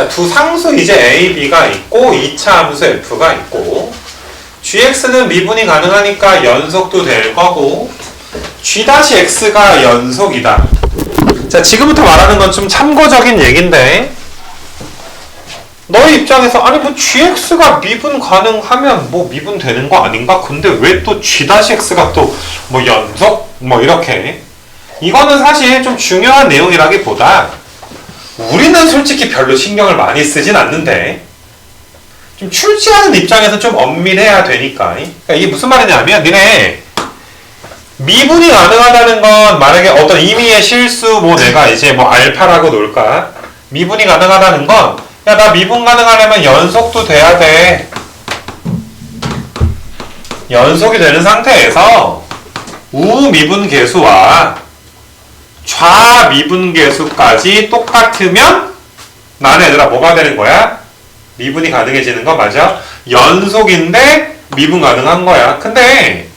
자, 두 상수 이제 A, B가 있고 2차 함수 F가 있고 gx는 미분이 가능하니까 연속도 될 거고 g-x가 연속이다. 자, 지금부터 말하는 건 좀 참고적인 얘긴데 너의 입장에서 아니 뭐 gx가 미분 가능하면 뭐 미분 되는 거 아닌가? 근데 왜 또 g-x가 또 뭐 연속 뭐 이렇게 이거는 사실 좀 중요한 내용이라기보다 우리는 솔직히 별로 신경을 많이 쓰진 않는데 좀 출제하는 입장에서 좀 엄밀해야 되니까. 그러니까 이게 무슨 말이냐면 니네 미분이 가능하다는 건 만약에 어떤 임의의 실수 뭐 내가 이제 뭐 알파라고 놓을까? 미분이 가능하다는 건 야 나 미분 가능하려면 연속도 돼야 돼. 연속이 되는 상태에서 우미분 계수와 좌미분 계수까지 똑같으면 나는 얘들아 뭐가 되는 거야? 미분이 가능해지는 거 맞아? 연속인데 미분 가능한 거야. 근데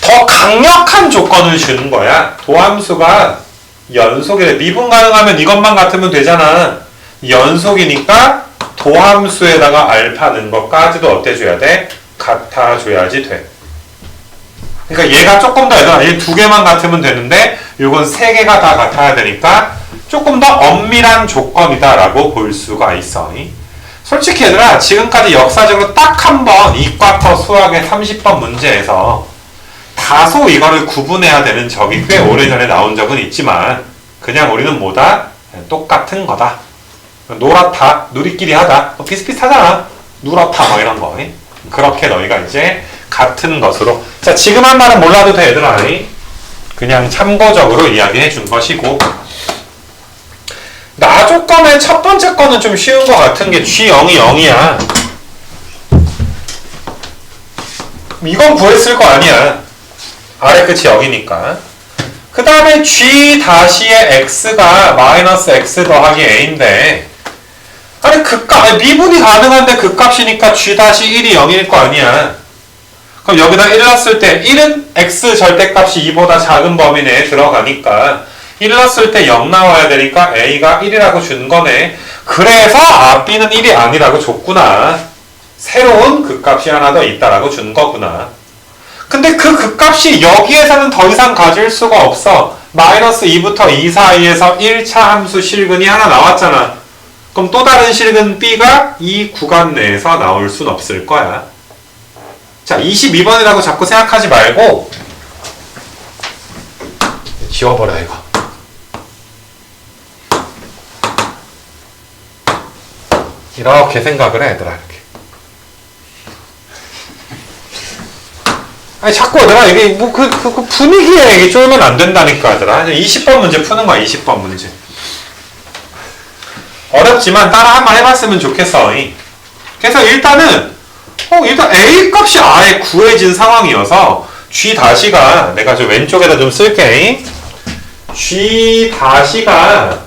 더 강력한 조건을 주는 거야. 도함수가 연속이래. 미분 가능하면 이것만 같으면 되잖아. 연속이니까 도함수에다가 알파 는 것까지도 어때 줘야 돼? 같아줘야지 돼. 그러니까 얘가 조금 더 얘들아 얘 두 개만 같으면 되는데 이건 세 개가 다 같아야 되니까 조금 더 엄밀한 조건이다라고 볼 수가 있어. 솔직히 얘들아 지금까지 역사적으로 딱 한 번 이과터 수학의 30번 문제에서 다소 이거를 구분해야 되는 적이 꽤 오래전에 나온 적은 있지만 그냥 우리는 뭐다? 똑같은 거다. 노랗다, 누리끼리 하다, 뭐 비슷비슷하잖아. 누렇다 뭐 이런 거. 그렇게 너희가 이제 같은 것으로. 자 지금 한 말은 몰라도 돼 얘들아 그냥 참고적으로 이야기해 준 것이고. 나 조 건의 첫 번째 거는 좀 쉬운 것 같은 게 G0이 0이야. 이건 구했을 거 아니야. 아래 끝이 0이니까. 그 다음에 G 다시의 X가 마이너스 X 더하기 A인데 아니 그값 미분이 가능한데 그 값이니까 G 다시 1이 0일 거 아니야 그럼 여기다 1 넣었을 때 1은 x 절대값이 2보다 작은 범위 내에 들어가니까 1 넣었을 때 0 나와야 되니까 a가 1이라고 준 거네. 그래서 아 b는 1이 아니라고 줬구나. 새로운 극값이 하나 더 있다라고 준 거구나. 근데 그 극값이 여기에서는 더 이상 가질 수가 없어. 마이너스 2부터 2 사이에서 1차 함수 실근이 하나 나왔잖아. 그럼 또 다른 실근 b가 이 구간 내에서 나올 순 없을 거야. 자, 22번이라고 자꾸 생각하지 말고 지워버려 이거. 이렇게 생각을 해, 얘들아 이렇게. 아니 자꾸 내가 이게 뭐 그 그, 그 분위기에 이게 쫄면 안 된다니까 얘들아. 20번 문제 푸는 거야, 20번 문제. 어렵지만 따라 한번 해봤으면 좋겠어. 그래서 일단은 어, 일단 A 값이 아예 구해진 상황이어서 G 다시가 내가 저 왼쪽에다 좀 쓸게. G 다시가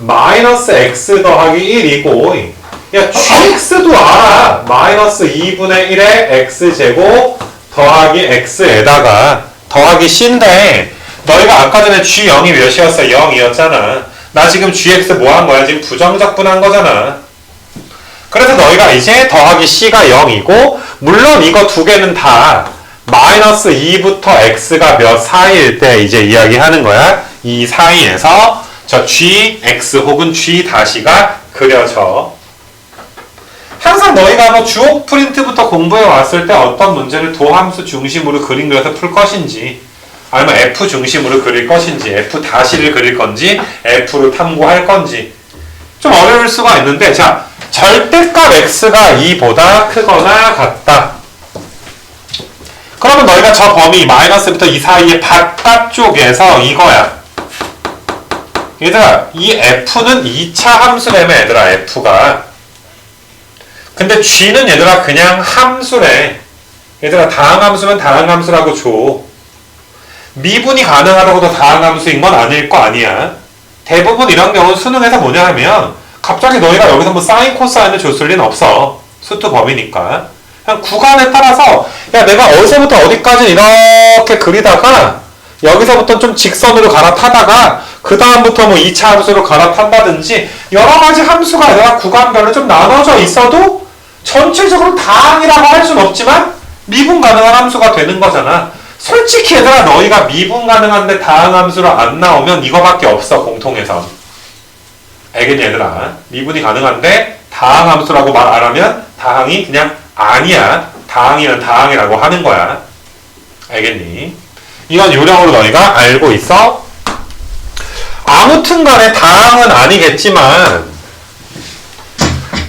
마이너스 X 더하기 1이고 야 GX도 알아. 마이너스 2분의 1의 X제곱 더하기 X에다가 더하기 C인데 너희가 아까 전에 G0이 몇이었어? 0이었잖아. 나 지금 GX 뭐 한 거야? 지금 부정적분한 거잖아. 그래서 너희가 이제 더하기 c가 0이고 물론 이거 두 개는 다 마이너스 2부터 x가 몇 사이일 때 이제 이야기하는 거야. 이 사이에서 저 g, x 혹은 g 다시가 그려져. 항상 너희가 뭐 주옥 프린트부터 공부해 왔을 때 어떤 문제를 도함수 중심으로 그림 그려서 풀 것인지 아니면 f 중심으로 그릴 것인지 f 다시를 그릴 건지 f로 탐구할 건지 좀 어려울 수가 있는데 자 절대값 x가 2보다 크거나 같다. 그러면 너희가 저 범위 마이너스부터 이 사이의 바깥 쪽에서 이거야. 얘들아 이 f는 2차 함수래며 얘들아 f가 근데 g는 얘들아 그냥 함수래. 얘들아 다항함수면 다항함수라고 줘. 미분이 가능하다고도 다항함수인 건 아닐 거 아니야. 대부분 이런 경우는 수능에서 뭐냐 하면 갑자기 너희가 여기서 뭐 사인 코사인을 줬을 리는 없어. 수투 범위니까. 그냥 구간에 따라서 야 내가 어디서부터 어디까지 이렇게 그리다가 여기서부터 좀 직선으로 갈아타다가 그 다음부터 뭐 2차 함수로 갈아탄다든지 여러 가지 함수가 아니라 구간별로 좀 나눠져 있어도 전체적으로 다항이라고 할순 없지만 미분 가능한 함수가 되는 거잖아. 솔직히 얘들아 너희가 미분 가능한데 다항 함수로 안 나오면 이거밖에 없어 공통해서. 알겠니 얘들아? 미분이 가능한데 다항 함수라고 말 안 하면 다항이 그냥 아니야. 다항이면 다항이라고 하는 거야. 알겠니? 이건 요령으로 너희가 알고 있어. 아무튼 간에 다항은 아니겠지만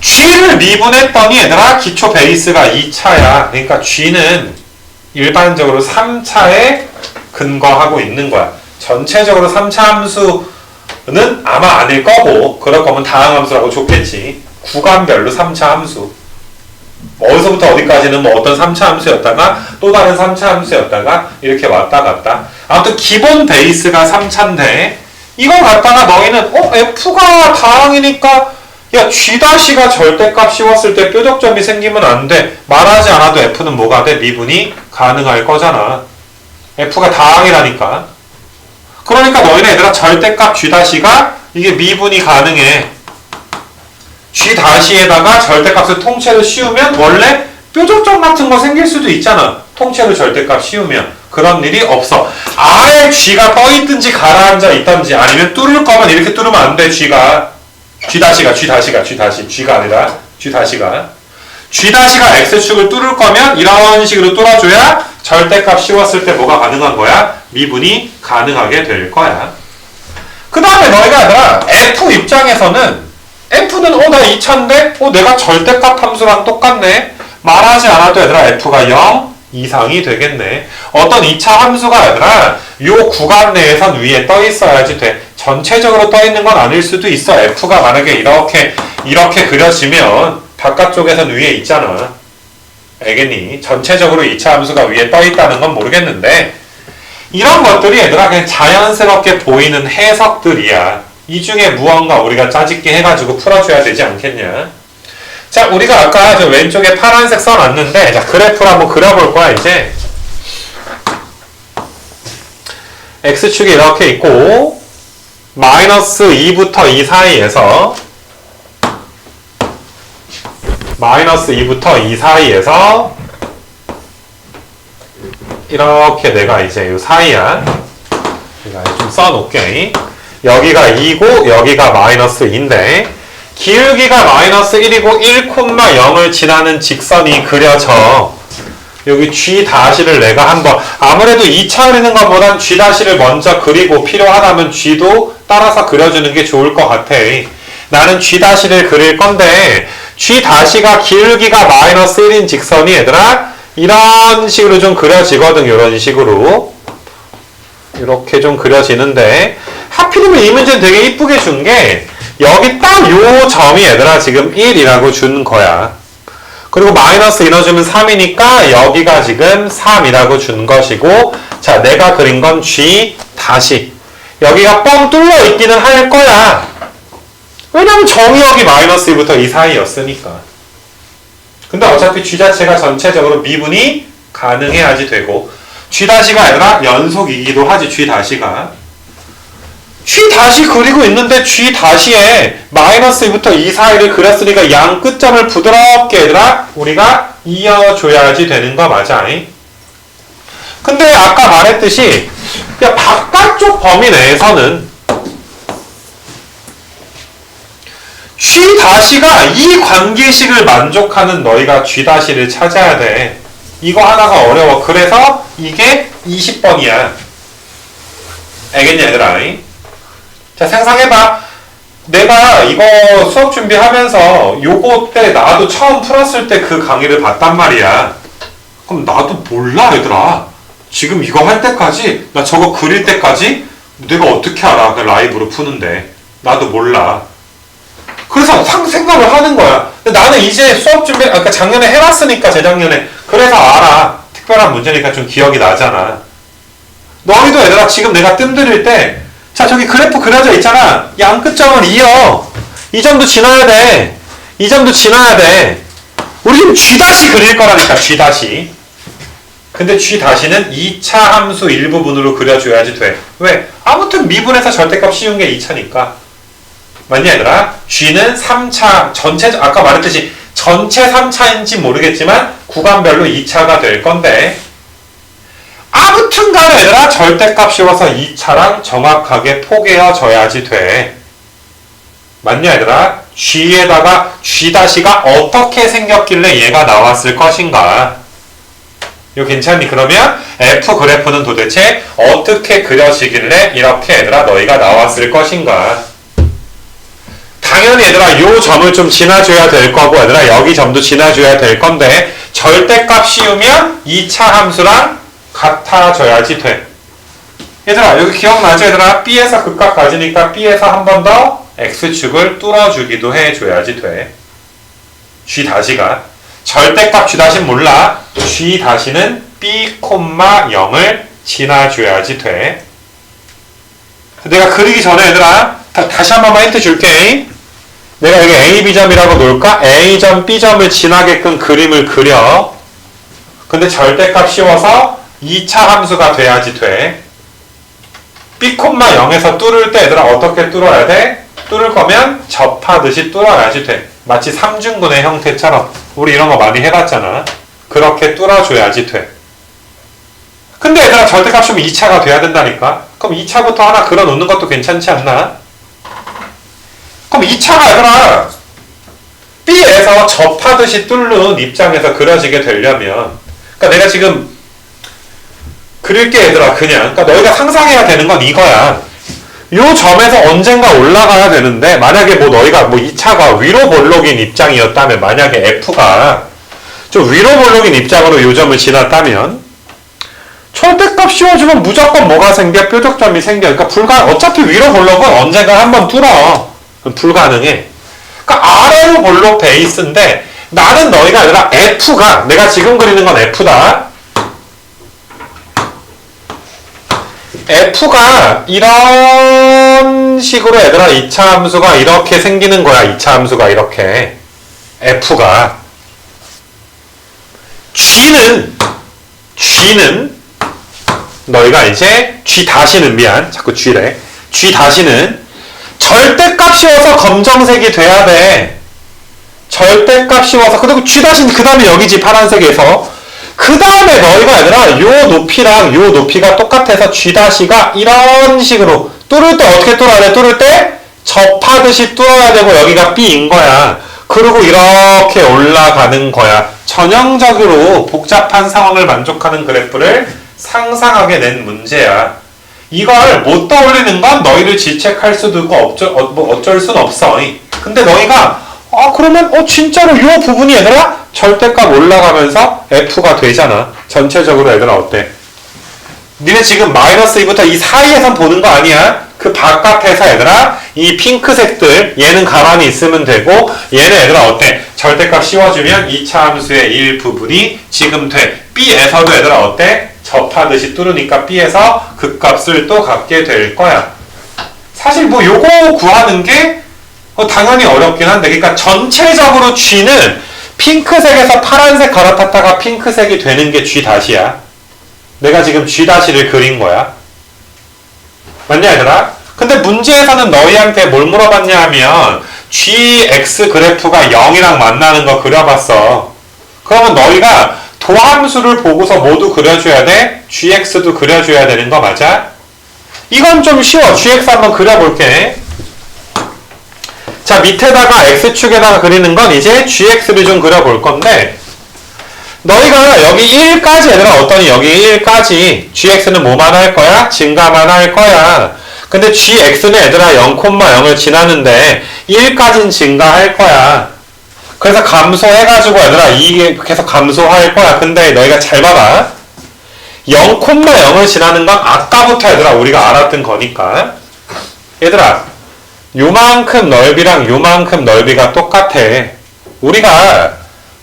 G를 미분했더니 얘들아 기초 베이스가 2차야. 그러니까 G는 일반적으로 3차에 근거하고 있는 거야. 전체적으로 3차 함수 는 아마 아닐 거고 그럴 거면 다항 함수라고 좋겠지. 구간별로 3차 함수. 뭐 어디서부터 어디까지는 뭐 어떤 3차 함수였다가 또 다른 3차 함수였다가 이렇게 왔다 갔다. 아무튼 기본 베이스가 3차인데 이걸 갖다가 너희는 어 F가 다항이니까 야 G-가 절대값 씌웠을 때 뾰족점이 생기면 안 돼. 말하지 않아도 F는 뭐가 돼? 미분이 가능할 거잖아. F가 다항이라니까. 그러니까 너희는 얘들아 절대값 G-가 이게 미분이 가능해. G-에다가 절대값을 통째로 씌우면 원래 뾰족점 같은 거 생길 수도 있잖아. 통째로 절대값 씌우면. 그런 일이 없어. 아예 G가 떠있든지 가라앉아 있든지 아니면 뚫을 거면 이렇게 뚫으면 안 돼, G가. G 다시가 G 다시가 G 다시 G가 아니라 G 다시가 G 다시가 X축을 뚫을 거면 이런 식으로 뚫어줘야 절대값 씌웠을 때 뭐가 가능한 거야? 미분이 가능하게 될 거야. 그 다음에 너희가 아니라 F 입장에서는 F는 어 나 2차인데? 어 내가 절대값 함수랑 똑같네. 말하지 않아도 얘들아 F가 0 이상이 되겠네. 어떤 2차 함수가 얘들아 요 구간 내에선 위에 떠 있어야지 돼. 전체적으로 떠 있는 건 아닐 수도 있어. F가 만약에 이렇게 이렇게 그려지면 바깥쪽에선 위에 있잖아 알겠니? 전체적으로 2차 함수가 위에 떠 있다는 건 모르겠는데 이런 것들이 얘들아 그냥 자연스럽게 보이는 해석들이야 이 중에 무언가 우리가 짜집기 해가지고 풀어줘야 되지 않겠냐 자, 우리가 아까 저 왼쪽에 파란색 써놨는데, 자, 그래프를 한번 그려볼 거야, 이제. X축이 이렇게 있고, 마이너스 2부터 2 사이에서, 마이너스 2부터 2 사이에서, 이렇게 내가 이제 이 사이야. 제가 좀 써놓게. 여기가 2고, 여기가 마이너스 2인데, 기울기가 마이너스 1이고 1,0을 지나는 직선이 그려져. 여기 G 다시를 내가 한번 아무래도 2차 그리는 것보단 G 다시를 먼저 그리고 필요하다면 G도 따라서 그려주는 게 좋을 것 같아. 나는 G 다시를 그릴 건데 G 다시가 기울기가 마이너스 1인 직선이 얘들아 이런 식으로 좀 그려지거든 이런 식으로 이렇게 좀 그려지는데 하필이면 이 문제는 되게 이쁘게 준 게 여기 딱 요 점이 얘들아 지금 1이라고 준 거야. 그리고 마이너스 2 넣어주면 3이니까 여기가 지금 3이라고 준 것이고 자 내가 그린 건 G 다시 여기가 뻥 뚫려 있기는 할 거야. 왜냐면 정의역이 마이너스 2부터 2 사이였으니까. 근데 어차피 G 자체가 전체적으로 미분이 가능해야지 되고 G 다시가 아니라 연속이기도 하지 G 다시가 G 다시 그리고 있는데 G 다시에 마이너스 2부터 2 사이를 그렸으니까 양 끝점을 부드럽게 얘들아 우리가 이어줘야지 되는 거 맞아 근데 아까 말했듯이 바깥쪽 범위 내에서는 G 다시가 이 관계식을 만족하는 너희가 G 다시를 찾아야 돼 이거 하나가 어려워 그래서 이게 20번이야 알겠냐 얘들아 자, 상상해봐. 내가 이거 수업 준비하면서 요거 때 나도 처음 풀었을 때 그 강의를 봤단 말이야. 그럼 나도 몰라, 얘들아. 지금 이거 할 때까지, 나 저거 그릴 때까지 내가 어떻게 알아, 그 라이브로 푸는데. 나도 몰라. 그래서 상, 생각을 하는 거야. 나는 이제 수업 준비, 아까 그러니까 작년에 해봤으니까, 재작년에. 그래서 알아. 특별한 문제니까 좀 기억이 나잖아. 너희도 얘들아, 지금 내가 뜸들일 때, 자, 저기 그래프 그려져 있잖아. 양 끝점을 이어. 이 점도 지나야 돼. 이 점도 지나야 돼. 우리 지금 G 다시 그릴 거라니까, G 다시. 근데 G 다시는 2차 함수 일부분으로 그려줘야지 돼. 왜? 아무튼 미분에서 절대값 씌운 게 2차니까. 맞냐 얘들아? G는 3차 전체 아까 말했듯이 전체 3차인지 모르겠지만 구간별로 2차가 될 건데 아무튼 간에 얘들아 절대값 씌워서 2차랑 정확하게 포개어져야지 돼. 맞냐 얘들아? G에다가 G-가 어떻게 생겼길래 얘가 나왔을 것인가? 이거 괜찮니? 그러면 F 그래프는 도대체 어떻게 그려지길래 이렇게 얘들아 너희가 나왔을 것인가? 당연히 얘들아 요 점을 좀 지나줘야 될 거고 얘들아 여기 점도 지나줘야 될 건데 절대값 씌우면 2차 함수랑 같아져야지 돼. 얘들아 여기 기억나죠 얘들아? B에서 극각 가지니까 B에서 한 번 더 X축을 뚫어주기도 해줘야지 돼. G 다시가 절대값 G 다시 몰라. G 다시는 B, 0을 지나줘야지 돼. 내가 그리기 전에 얘들아 다, 다시 한 번만 힌트 줄게. 내가 여기 A, B점이라고 놓을까? A점, B점을 지나게끔 그림을 그려. 근데 절대값 씌워서 2차 함수가 돼야지 돼. B, 0에서 뚫을 때 얘들아 어떻게 뚫어야 돼? 뚫을 거면 접하듯이 뚫어야지 돼. 마치 삼중근의 형태처럼. 우리 이런 거 많이 해봤잖아. 그렇게 뚫어줘야지 돼. 근데 얘들아 절대값 씌우면 2차가 돼야 된다니까? 그럼 2차부터 하나 그려 놓는 것도 괜찮지 않나? 그럼 2차가 얘들아 B에서 접하듯이 뚫는 입장에서 그려지게 되려면 그러니까 내가 지금 그릴게 얘들아 그냥 그러니까 너희가 상상해야 되는 건 이거야 요 점에서 언젠가 올라가야 되는데 만약에 뭐 너희가 뭐 2차가 위로 볼록인 입장이었다면 만약에 F가 좀 위로 볼록인 입장으로 요 점을 지났다면 절대값 씌워주면 무조건 뭐가 생겨? 뾰족점이 생겨. 그러니까 불가 어차피 위로 볼록은 언젠가 한번 뚫어. 그럼 불가능해. 그러니까 아래로 볼록 베이스인데 나는 너희가 아니라 F가 내가 지금 그리는 건 F다. F가 이런 식으로 얘들아 2차 함수가 이렇게 생기는 거야. 2차 함수가 이렇게. F가 G는 G는 너희가 이제 G 다시는 미안 자꾸 G래 G 다시는 절대값 씌워서 검정색이 돼야 돼. 절대값 씌워서 그리고 G 다시는 그 다음에 여기지 파란색에서. 그 다음에 너희가 얘들아 요 높이랑 요 높이가 똑같아서 G 다시가 이런 식으로. 뚫을 때 어떻게 뚫어야 돼? 뚫을 때 접하듯이 뚫어야 되고 여기가 B인 거야. 그리고 이렇게 올라가는 거야. 전형적으로 복잡한 상황을 만족하는 그래프를 상상하게 낸 문제야. 이걸 못 떠올리는 건 너희를 질책할 수도 있고 어쩔, 어, 뭐 어쩔 순 없어. 근데 너희가 아 그러면 어 진짜로 이 부분이 얘들아 절대값 올라가면서 F가 되잖아. 전체적으로 얘들아 어때? 니네 지금 마이너스 2부터 이 사이에선 보는 거 아니야? 그 바깥에서 얘들아 이 핑크색들 얘는 가만히 있으면 되고 얘는 얘들아 어때? 절대값 씌워주면 2차 함수의 일부분이 지금 돼. B에서도 얘들아 어때? 접하듯이 뚫으니까 B에서 그 값을 또 갖게 될 거야. 사실 뭐 요거 구하는 게 어, 당연히 어렵긴 한데 그러니까 전체적으로 G는 핑크색에서 파란색 갈아탔다가 핑크색이 되는 게 G 다시야. 내가 지금 G 다시를 그린 거야. 맞냐 얘들아? 근데 문제에서는 너희한테 뭘 물어봤냐 하면 GX 그래프가 0이랑 만나는 거 그려봤어. 그러면 너희가 도함수를 보고서 모두 그려줘야 돼? GX도 그려줘야 되는 거 맞아? 이건 좀 쉬워. GX 한번 그려볼게. 자, 밑에다가 X축에다가 그리는 건 이제 GX를 좀 그려볼 건데, 너희가 여기 1까지 얘들아 어떠니? 여기 1까지 GX는 뭐만 할 거야? 증가만 할 거야. 근데 GX는 얘들아 0,0을 지나는데 1까지는 증가할 거야. 그래서 감소해가지고 얘들아 이게 계속 감소할 거야. 근데 너희가 잘 봐봐. 0,0을 지나는 건 아까부터 얘들아 우리가 알았던 거니까. 얘들아 요만큼 넓이랑 요만큼 넓이가 똑같아. 우리가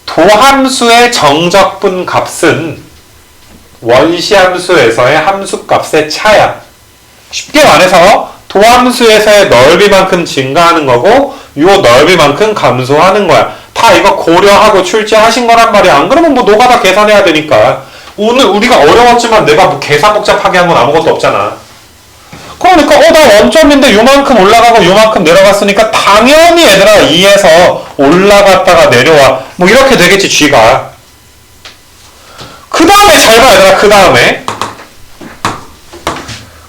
도함수의 정적분 값은 원시함수에서의 함수값의 차야. 쉽게 말해서 도함수에서의 넓이만큼 증가하는 거고 요 넓이만큼 감소하는 거야. 다 이거 고려하고 출제하신 거란 말이야. 안 그러면 뭐 노가다 계산해야 되니까. 오늘 우리가 어려웠지만 내가 뭐 계산 복잡하게 한 건 아무것도 없잖아. 그러니까 어 나 원점인데 요만큼 올라가고 요만큼 내려갔으니까 당연히 얘들아 2에서 올라갔다가 내려와 뭐 이렇게 되겠지 G가 그 다음에 잘 봐 얘들아 그 다음에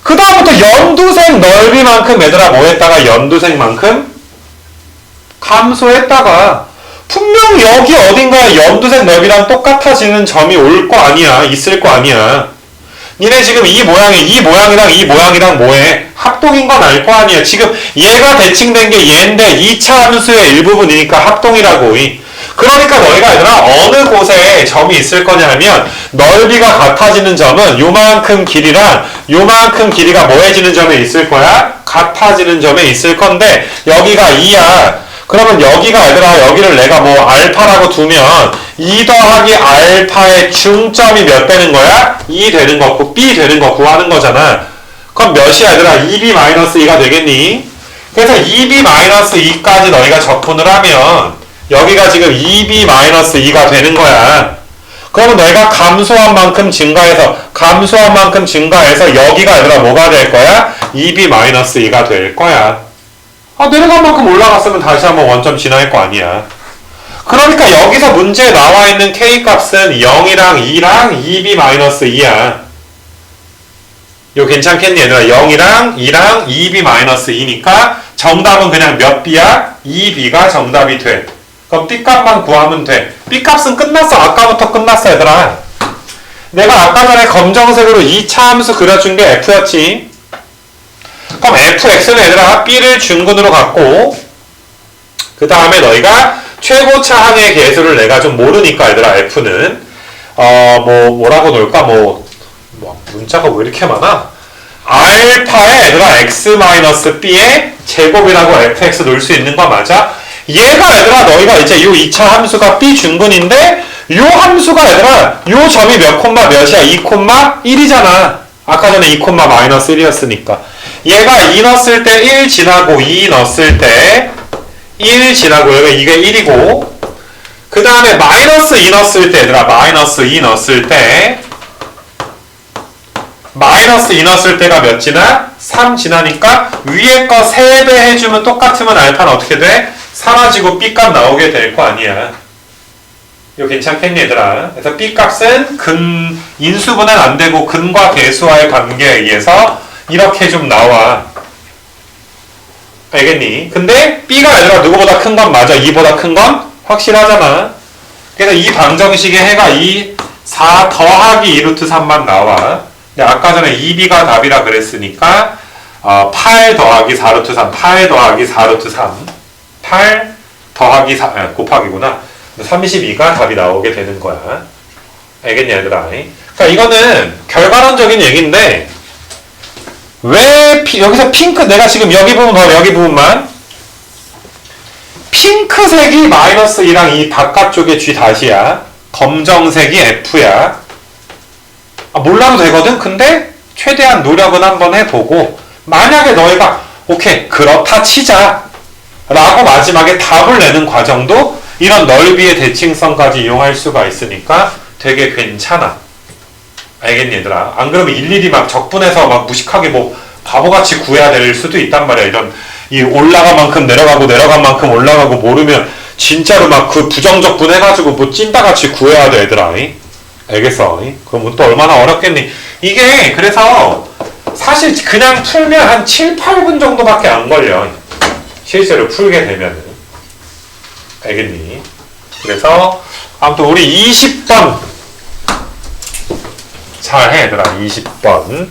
그 다음부터 연두색 넓이만큼 얘들아 뭐 했다가 연두색만큼 감소했다가 분명 여기 어딘가에 연두색 넓이랑 똑같아지는 점이 올 거 아니야 있을 거 아니야 니네 지금 이 모양이 이 모양이랑 이 모양이랑 뭐해? 합동인 건 알 거 아니야. 지금 얘가 대칭된 게 얘인데 2차 함수의 일부분이니까 합동이라고. 이. 그러니까 너희가 얘들아 어느 곳에 점이 있을 거냐 하면 넓이가 같아지는 점은 요만큼 길이랑 요만큼 길이가 뭐해지는 점에 있을 거야? 같아지는 점에 있을 건데 여기가 2야. 그러면 여기가 얘들아 여기를 내가 뭐 알파라고 두면 2 더하기 알파의 중점이 몇 되는 거야? 2 되는 거, 구- B 되는 거 구하는 거잖아. 그럼 몇이야 얘들아? 2B-2가 되겠니? 그래서 2B-2까지 너희가 적분을 하면 여기가 지금 2B-2가 되는 거야. 그러면 너희가 감소한 만큼 증가해서 감소한 만큼 증가해서 여기가 얘들아 뭐가 될 거야? 2B-2가 될 거야. 아, 내려간 만큼 올라갔으면 다시 한번 원점 지나갈 거 아니야. 그러니까 여기서 문제에 나와 있는 k 값은 0이랑 2랑 2b-2야. 이거 괜찮겠니 얘들아? 0이랑 2랑 2b-2니까 정답은 그냥 몇 b야? 2b가 정답이 돼. 그럼 b 값만 구하면 돼. b 값은 끝났어. 아까부터 끝났어 얘들아. 내가 아까 전에 검정색으로 2차 함수 그려준 게 f였지. 그럼 fx는 얘들아 b를 중근으로 갖고 그 다음에 너희가 최고차 항의 계수를 내가 좀 모르니까 얘들아 f는 어 뭐 뭐라고 놓을까? 뭐, 뭐 문자가 왜 이렇게 많아? 알파에 얘들아 x-b의 제곱이라고 fx 놓을 수 있는 거 맞아? 얘가 얘들아 너희가 이제 요 2차 함수가 b 중근인데 요 함수가 얘들아 요 점이 몇 콤마 몇이야? 2 콤마 1이잖아. 아까 전에 2 콤마 마이너스 1이었으니까 얘가 2 넣었을 때 1 지나고 2 넣었을 때 1 지나고 여기 이게 1이고 그 다음에 마이너스 2 넣었을 때 얘들아 마이너스 2 넣었을 때 마이너스 2 넣었을 때가 몇 지나? 3 지나니까 위에 거 3배 해주면 똑같으면 알파는 어떻게 돼? 사라지고 B값 나오게 될 거 아니야 이거 괜찮겠니 얘들아 그래서 B값은 근 인수분해는 안 되고 근과 계수와의 관계에 의해서 이렇게 좀 나와. 알겠니? 근데 B가 얘들아 누구보다 큰 건 맞아. 2보다 큰 건 확실하잖아. 그래서 이 방정식의 해가 2 4 더하기 2루트 3만 나와. 근데 아까 전에 2B가 답이라 그랬으니까 어, 8 더하기 4루트 3 8 더하기 4루트 3 8 더하기 4 아, 곱하기구나. 32가 답이 나오게 되는 거야. 알겠니 얘들아? 그러니까 이거는 결과론적인 얘기인데 왜 피- 여기서 핑크 내가 지금 여기 부분 더 여기 부분만. 핑크색이 마이너스 2랑 이 바깥쪽에 G 다시야. 검정색이 F야. 아, 몰라도 되거든? 근데 최대한 노력은 한번 해보고 만약에 너희가 오케이 그렇다 치자. 라고 마지막에 답을 내는 과정도 이런 넓이의 대칭성까지 이용할 수가 있으니까 되게 괜찮아 알겠니 얘들아? 안 그러면 일일이 막 적분해서 막 무식하게 뭐 바보같이 구해야 될 수도 있단 말이야. 이런 이 올라간 만큼 내려가고 내려간 만큼 올라가고 모르면 진짜로 막 그 부정적 분 해가지고 뭐 찐따같이 구해야 돼 얘들아. 이? 알겠어? 이? 그럼 또 얼마나 어렵겠니? 이게 그래서 사실 그냥 풀면 한 7, 8분 정도밖에 안 걸려. 실제로 풀게 되면은. 알겠니? 그래서 아무튼 우리 20번 잘해 얘들아. 20번